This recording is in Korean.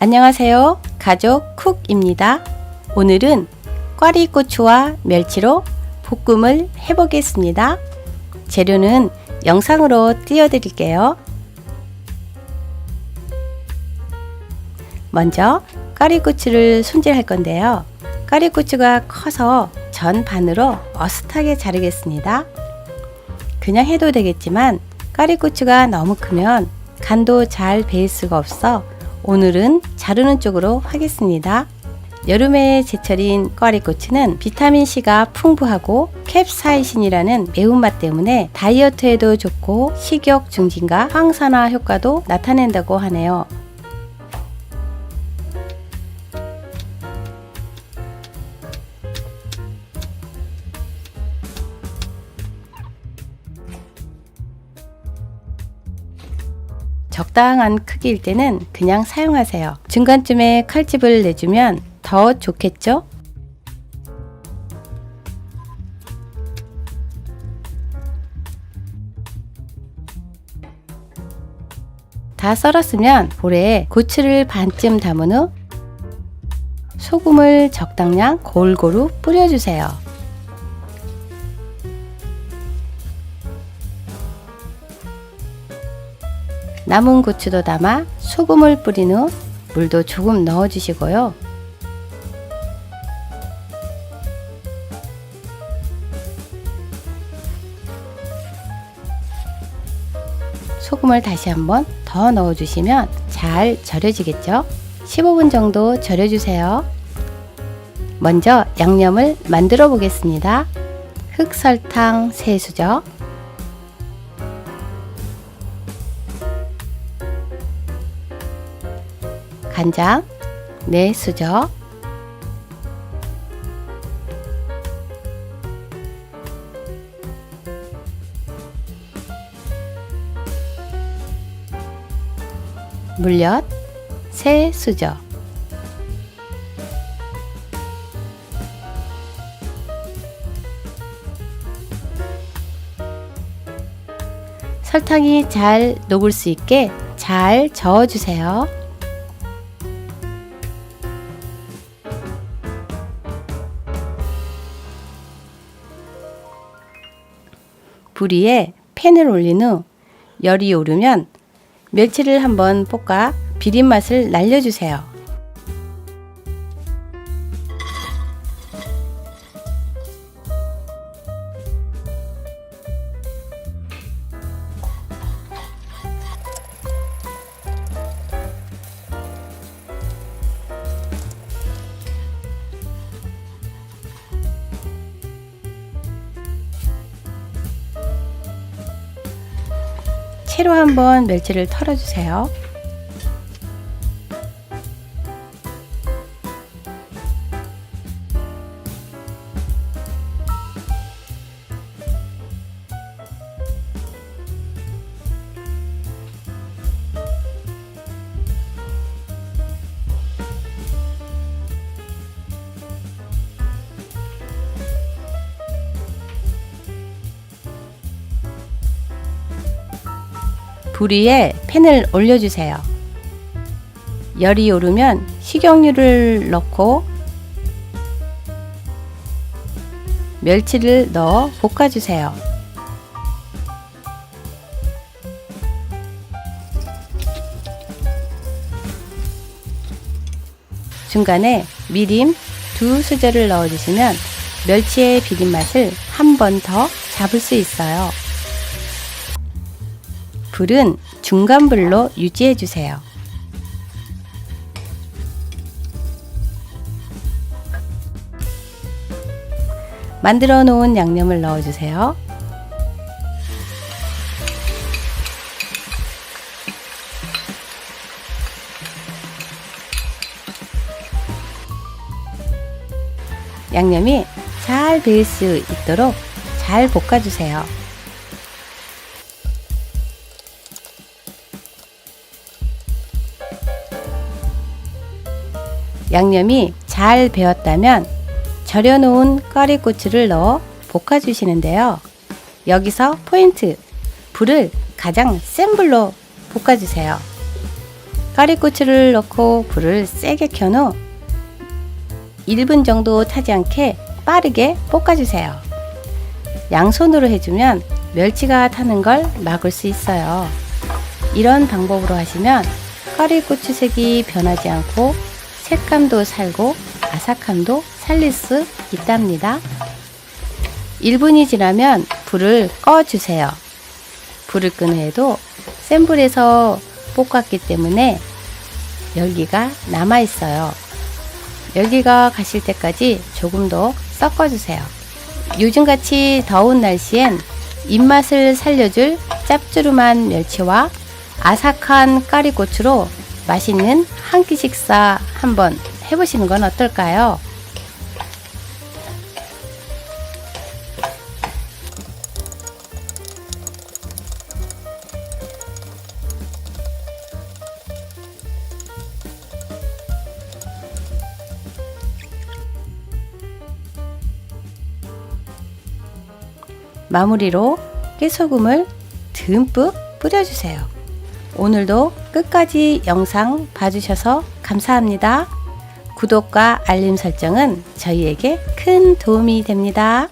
안녕하세요. 가족 쿡입니다. 오늘은 꽈리고추와 멸치로 볶음을 해보겠습니다. 재료는 영상으로 띄워드릴게요. 먼저 꽈리고추를 손질할 건데요. 꽈리고추가 커서 전 반으로 어슷하게 자르겠습니다. 그냥 해도 되겠지만 꽈리고추가 너무 크면 간도 잘 배일 수가 없어 오늘은 자르는 쪽으로 하겠습니다. 여름에 제철인 꽈리고추는 비타민C가 풍부하고 캡사이신이라는 매운맛 때문에 다이어트에도 좋고 식욕 증진과 항산화 효과도 나타낸다고 하네요. 적당한 크기일 때는 그냥 사용하세요. 중간쯤에 칼집을 내주면 더 좋겠죠? 다 썰었으면 볼에 고추를 반쯤 담은 후 소금을 적당량 골고루 뿌려주세요. 남은 고추도 담아 소금을 뿌린 후 물도 조금 넣어 주시고요. 소금을 다시 한번 더 넣어 주시면 잘 절여지겠죠? 15분 정도 절여주세요. 먼저 양념을 만들어 보겠습니다. 흑설탕 3수저, 간장 4수저, 물엿 3수저, 설탕이 잘 녹을 수 있게 잘 저어주세요. 불 위에 팬을 올린 후 열이 오르면 멸치를 한번 볶아 비린 맛을 날려주세요. 채로 한번 멸치를 털어주세요. 불 위에 팬을 올려주세요. 열이 오르면 식용유를 넣고 멸치를 넣어 볶아주세요. 중간에 미림 두 수저를 넣어주시면 멸치의 비린 맛을 한 번 더 잡을 수 있어요. 불은 중간 불로 유지해 주세요. 만들어 놓은 양념을 넣어 주세요. 양념이 잘 배일 수 있도록 잘 볶아 주세요. 양념이 잘 배었다면 절여놓은 꽈리고추를 넣어 볶아주시는데요. 여기서 포인트! 불을 가장 센 불로 볶아주세요. 까리고추를 넣고 불을 세게 켠 후 1분 정도 타지 않게 빠르게 볶아주세요. 양손으로 해주면 멸치가 타는 걸 막을 수 있어요. 이런 방법으로 하시면 까리고추 색이 변하지 않고 색감도 살고 아삭함도 살릴 수 있답니다. 1분이 지나면 불을 꺼주세요. 불을 끈 후에도 센 불에서 볶았기 때문에 열기가 남아 있어요. 열기가 가실 때까지 조금 더 섞어주세요. 요즘같이 더운 날씨엔 입맛을 살려줄 짭조름한 멸치와 아삭한 까리고추로 맛있는 한 끼 식사 한번 해보시는 건 어떨까요? 마무리로 깨소금을 듬뿍 뿌려주세요. 오늘도 끝까지 영상 봐주셔서 감사합니다. 구독과 알림 설정은 저희에게 큰 도움이 됩니다.